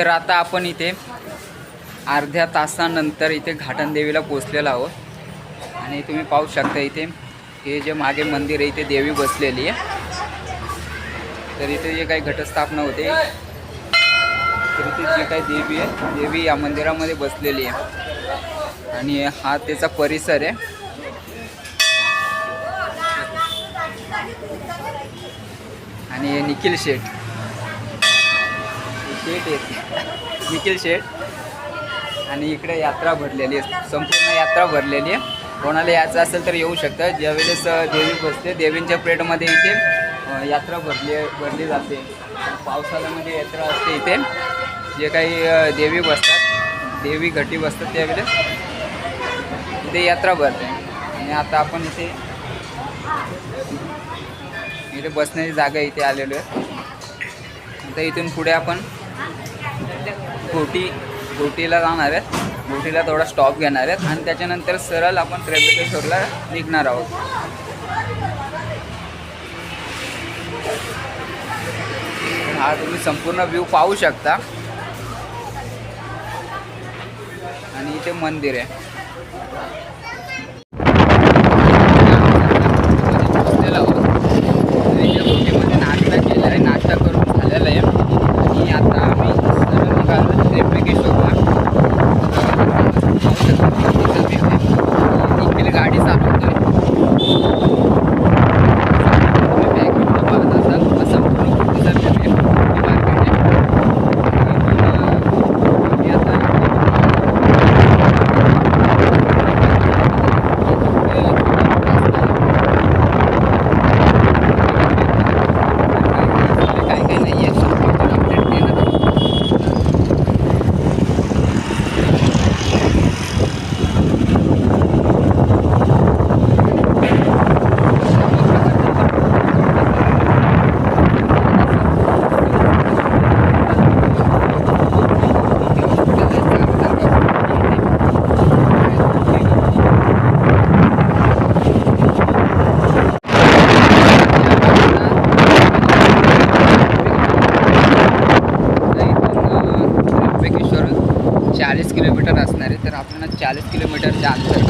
तर आता आपण इथे अर्ध्या तासानंतर इथे घाटनदेवीला पोचलेलो आहोत. आणि तुम्ही पाहू शकता इथे हे जे मागे मंदिर आहे इथे देवी बसलेली आहे. तर इथे जे काही घटस्थापना होते तर इथे जे काही देवी आहे देवी या मंदिरामध्ये बसलेली आहे. आणि हा त्याचा परिसर आहे. आणि निखिल शेठ. शेठ आहेत निखिल शेठ आणि इकडे यात्रा भरलेली आहे. संपूर्ण यात्रा भरलेली आहे. कोणाला यायचं असेल तर येऊ शकतं. ज्यावेळेस देवी बसते देवींच्या प्रेडमध्ये इथे यात्रा भरली भरली जाते. पावसाळ्यामध्ये यात्रा असते इथे. जे काही देवी बसतात देवी घटी बसतात त्यावेळेस इथे यात्रा भरते. आणि आता आपण इथे इथे बसण्याची जागा इथे आलेलो आहे. आता इथून पुढे आपण घोटी घोटीला जाणार आहेत. घोटीला थोडा स्टॉप घेणार आहेत. आणि त्याच्यानंतर सरळ आपण त्र्यंबकेश्वरला निघणार आहोत. हा तुम्ही संपूर्ण व्ह्यू पाहू शकता. आणि इथे मंदिर आहे बसलेलो आहोत. तर इथे बोटीमध्ये नाश्ता केला आहे नाश्ता करून झालेला आहे आणि आता आम्ही सरळ निघालो त्र्यंबकेश्वरला तर पाहू शकता किती view आहे. इकडे गाडी चालवतोय तुम्ही background ला पाहत असाल हा संपूर्ण कुर्तीचा view आहे. कुर्ती market आहे. आणि, अं, आम्ही आता काय काय नाही आहे अपडेट देणार आहोत. त्र्यंबकेश्वर चाळीस किलोमीटर असणार आहे तर आपल्याला चाळीस किलोमीटरच्या अंतर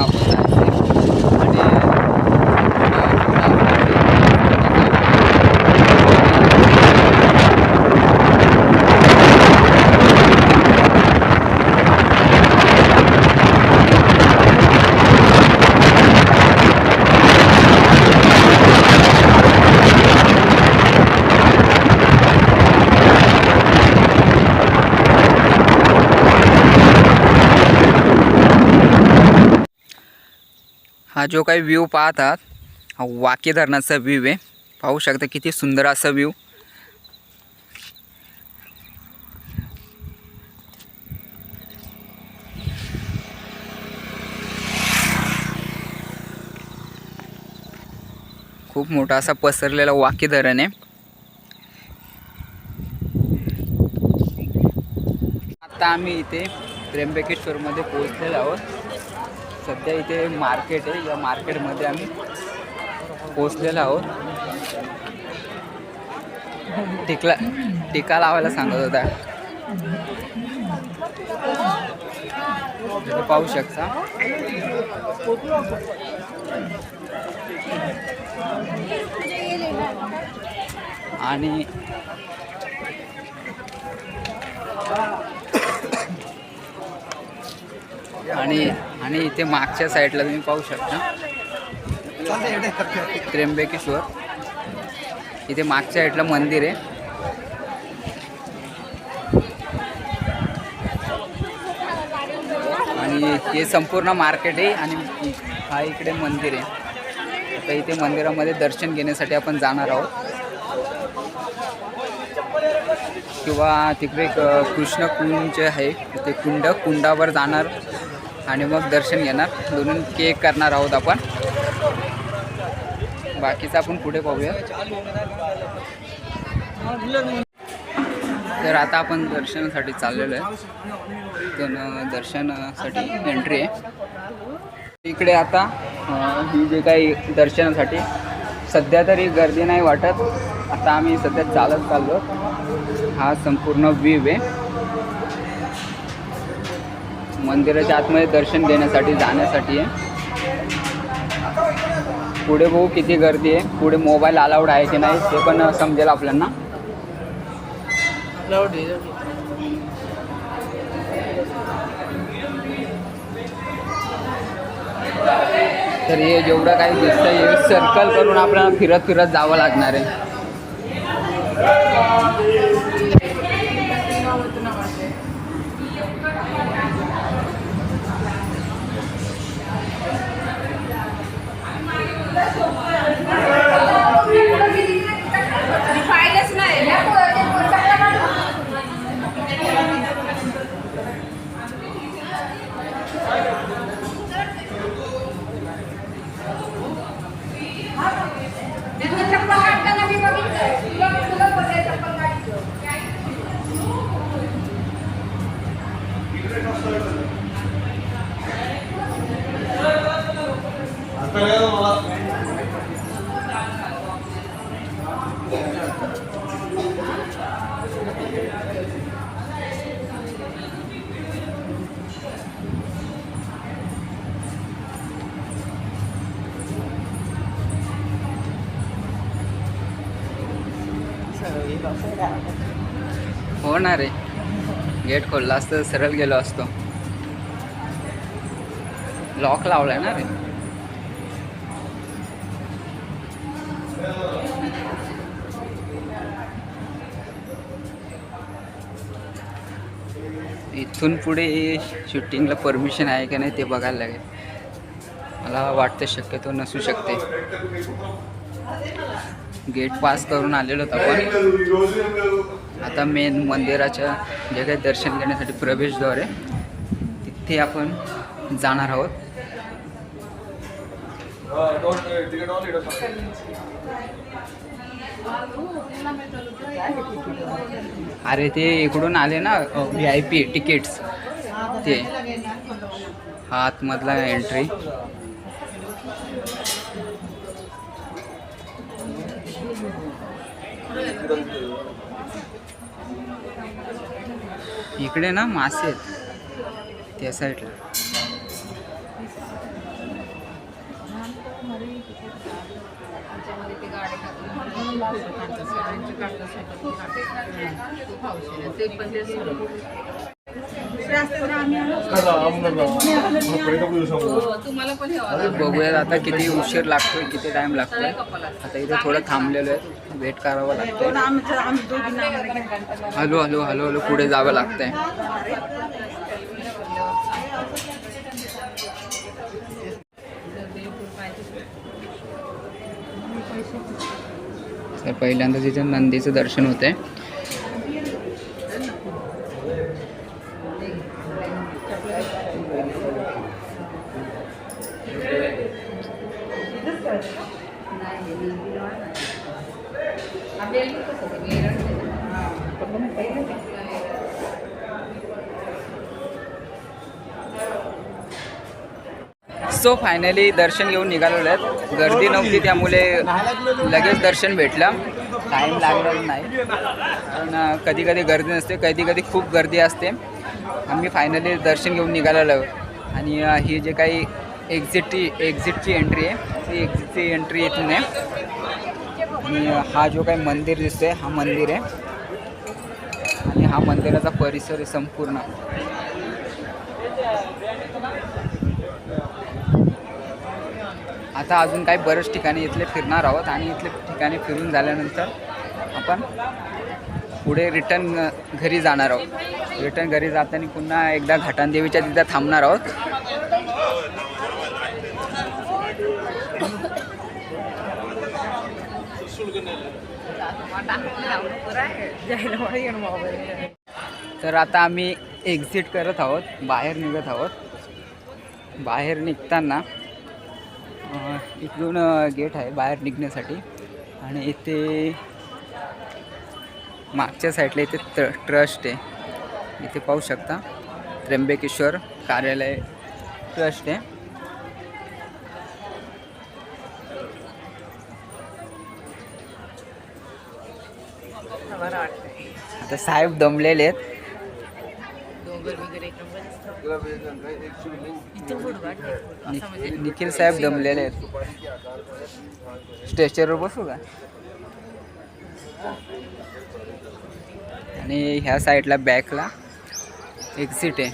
हा जो काही व्ह्यू पाहतात हा वाके धरणाचा व्ह्यू आहे. पाहू शकता किती सुंदर असा व्ह्यू खूप मोठा असा पसरलेला वाकी धरण आहे. आता आम्ही इथे त्र्यंबकेश्वरमध्ये पोहोचलेलो आहोत. सध्या इथे मार्केट आहे. या मार्केटमध्ये आम्ही पोचलेलो आहोत. टिकला टिका लावायला सांगत होता. पाहू शकता. आणि आणि आणि इथे मागच्या साईडला तुम्ही पाहू शकता. त्र्यंबकेश्वर. इथे मागच्या साईडला मंदिर आहे. आणि हे संपूर्ण मार्केट आहे आणि हा इकडे मंदिर आहे. आता इथे मंदिरामध्ये दर्शन घेण्यासाठी आपण जाणार आहोत. किंवा तिकडे कृष्ण कुंड जे आहे. ते कुंड कुंडावर जाणार आणि मग दर्शन घेणार. दोन्ही केक करणार आहोत आपण. बाकीचं आपण पुढे पाहूया. तर आता आपण दर्शनासाठी चाललेलो आहे. तर दर्शनासाठी एंट्री आहे. इकडे आता ही जे काही दर्शनासाठी सध्या तरी गर्दी नाही वाटत. आता आम्ही सध्या चालत चाललो. हा संपूर्ण व्ह्यू आहे. मंदिराच्या आतमध्ये दर्शन घेण्यासाठी जाण्यासाठी आहे. पुढे बघू किती गर्दी आहे. पुढे मोबाईल अलाउड आहे की नाही ते पण समजेल आपल्याला. तर हे जेवढं काही दिसतंय हे सर्कल करून आपल्याला फिरत फिरत जावं लागणार आहे. हो ना रे गेट खोलला असतं सरळ गेलो असतो. लॉक लावलाय ना रे. इथून पुढे शूटिंगला परमिशन आहे का नाही ते बघायला लागेल. मला वाटतं शक्यतो नसू शकते. गेट पास करून आलेलो होतो आपण. आता मेन मंदिराच्या जे काही दर्शन घेण्यासाठी प्रवेशद्वार आहे तिथे आपण जाणार आहोत. अरे ते इकडून आले ना व्ही आय पी तिकीट्स ते. हा आतमधला एंट्री इकडे ना मासे आहेत. त्या साईडला. बघूयात आता किती उशीर लागतोय किती टाइम लागतोय. आता इथे थोडं थांबलेलो आहे. वेट करावं लागतंय. हॅलो हॅलो हॅलो हॅलो पुढे जावं लागतंय. तर पहिल्यांदा तिथे नंदीचं दर्शन होतंय. सो फायनली दर्शन घेऊन निघालेलो आहेत. गर्दी नव्हती त्यामुळे लगेच दर्शन भेटलं. टाईम लागलेलं नाही. पण कधी कधी गर्दी नसते कधी कधी खूप गर्दी असते. आम्ही फायनली दर्शन घेऊन निघालेलो. आहोत आणि ही जे काही एक्झिटची एक्झिटची एंट्री आहे ती एक्झिटची एंट्री इथून आहे. आणि हा जो काही मंदिर दिसतोय हा मंदिर आहे. आणि हा मंदिराचा परिसर आहे संपूर्ण. आता अजून काही बरेच ठिकाणी इथले फिरणार आहोत आणि इथले ठिकाणी फिरून झाल्यानंतर आपण पुढे रिटर्न घरी जाणार आहोत. रिटर्न घरी जाताना पुन्हा एकदा घाटांदेवीच्या तिथं थांबणार आहोत. तर आता आम्ही एक्झिट करत आहोत बाहेर निघत आहोत. बाहेर निघताना इकडून गेट आहे बाहेर निघण्यासाठी. आणि इथे मागच्या साईडला इथे त्र ट्रस्ट आहे. इथे पाहू शकता त्र्यंबकेश्वर कार्यालय ट्रस्ट आहे. आता साहेब दमलेले आहेत. नि- निखिल साहेब दमलेले आहेत. स्टेचरवर बसू का? आणि ह्या साईडला बॅकला एक्झिट आहे.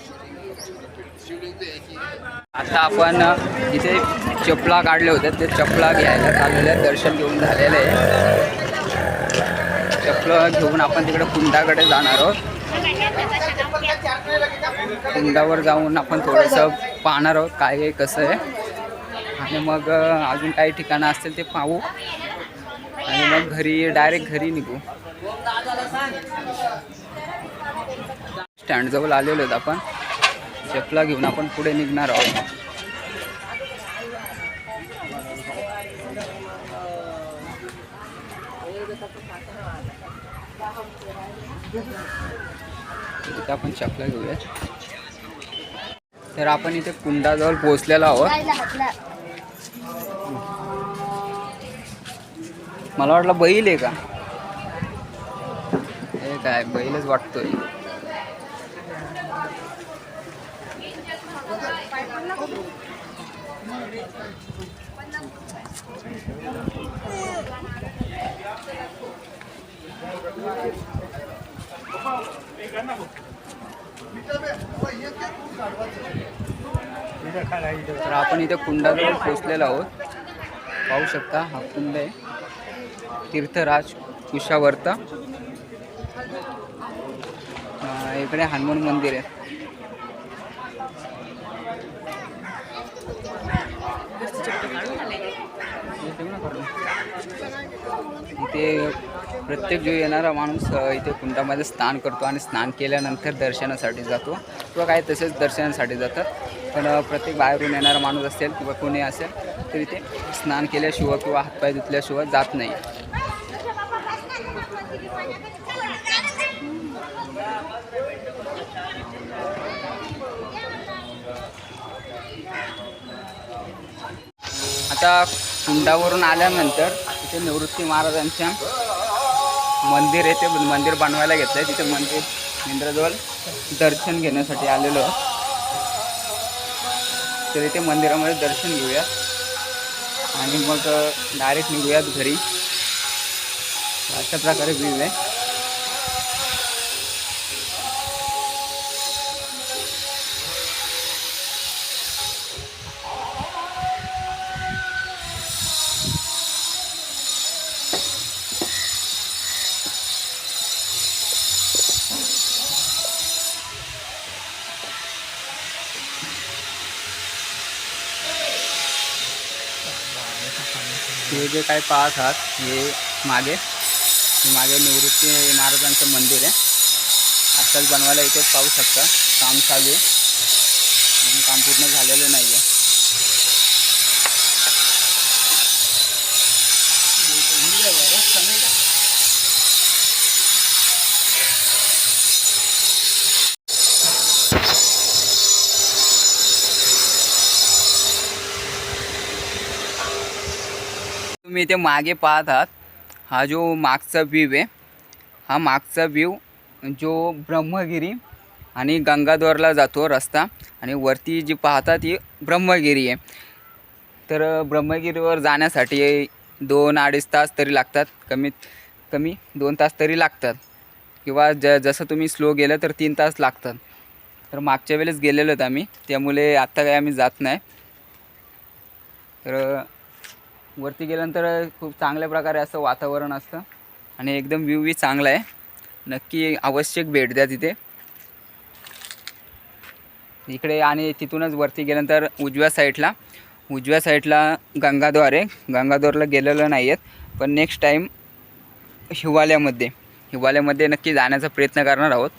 आता आपण इथे चपला काढले होते ते चपला घ्यायला चाललेले आहेत. दर्शन घेऊन झालेलं आहे. चपला घेऊन आपण तिकडे कुंडाकडे जाणार आहोत. कुंडावर जाऊन आपण थोडंसं पाहणार आहोत काय आहे कसं आहे. आणि मग अजून काही ठिकाणं असतील ते पाहू. आणि मग घरी डायरेक्ट घरी निघू. स्टँडजवळ आलेलो आहेत आपण. चपला घेऊन आपण पुढे निघणार आहोत. तिथं आपण चपला घेऊयात. तर आपण इथे कुंडाजवळ पोचलेलो आहोत. मला वाटलं बैल आहे का? हे काय बैलच वाटतोय. तर आपण इथे कुंडाजवळ पोचलेलो आहोत. पाहू शकता हा कुंड आहे. तीर्थराज कुशावर्ता. इकडे हनुमान मंदिर आहे. इथे प्रत्येक जो येणारा माणूस इथे कुंडामध्ये स्नान करतो आणि स्नान केल्यानंतर दर्शनासाठी जातो किंवा काही तसेच दर्शनासाठी जातात. पण प्रत्येक बाहेरून येणारा माणूस असेल किंवा कोणी असेल तर इथे स्नान केल्याशिवाय किंवा हातपाय धुतल्याशिवाय जात नाही. आता कुंडावरून आल्यानंतर तिथे निवृत्ती महाराजांच्या मंदिर आहे ते मंदिर बनवायला घेतलं आहे तिथे मंदिर इंद्रजवळ दर्शन घेण्यासाठी आलेलो तर इथे मंदिरामध्ये दर्शन घेऊयात आणि मग डायरेक्ट निघूयात घरी. अशा प्रकारे व्ह्यू आहे. हे जे काय पाहत आहात हे मागे मागे निवृत्ती महाराजांचं मंदिर आहे. आत्ताच बनवायला इथेच पाहू शकता. काम चालू आहे. अजून काम पूर्ण झालेलं नाही आहे तुम्ही इथे मागे पाहत आहात हा जो मागचा व्ह्यू आहे हा मागचा व्ह्यू जो ब्रह्मगिरी आणि गंगाद्वारला जातो रस्ता आणि वरती जी पाहतात ती ब्रह्मगिरी आहे. तर ब्रह्मगिरीवर जाण्यासाठी दोन अडीच तास तरी लागतात कमीत कमी दोन तास तरी लागतात. किंवा ज जसं तुम्ही स्लो गेलं तर तीन तास लागतात. तर मागच्या वेळेस गेलेलो आहेत आम्ही त्यामुळे आत्ता काही आम्ही जात नाही. तर वरती गेल्यानंतर खूप चांगल्या प्रकारे असं वातावरण असतं. आणि एकदम व्ह्यूही चांगला आहे. नक्की आवश्यक भेट द्या तिथे. इकडे आणि तिथूनच वरती गेल्यानंतर उजव्या साईडला उजव्या साईडला गंगाद्वार आहे. गंगाद्वारला गेलेलं नाही आहेत पण नेक्स्ट टाईम हिवाल्यामध्ये हिवाल्यामध्ये नक्की जाण्याचा प्रयत्न करणार आहोत.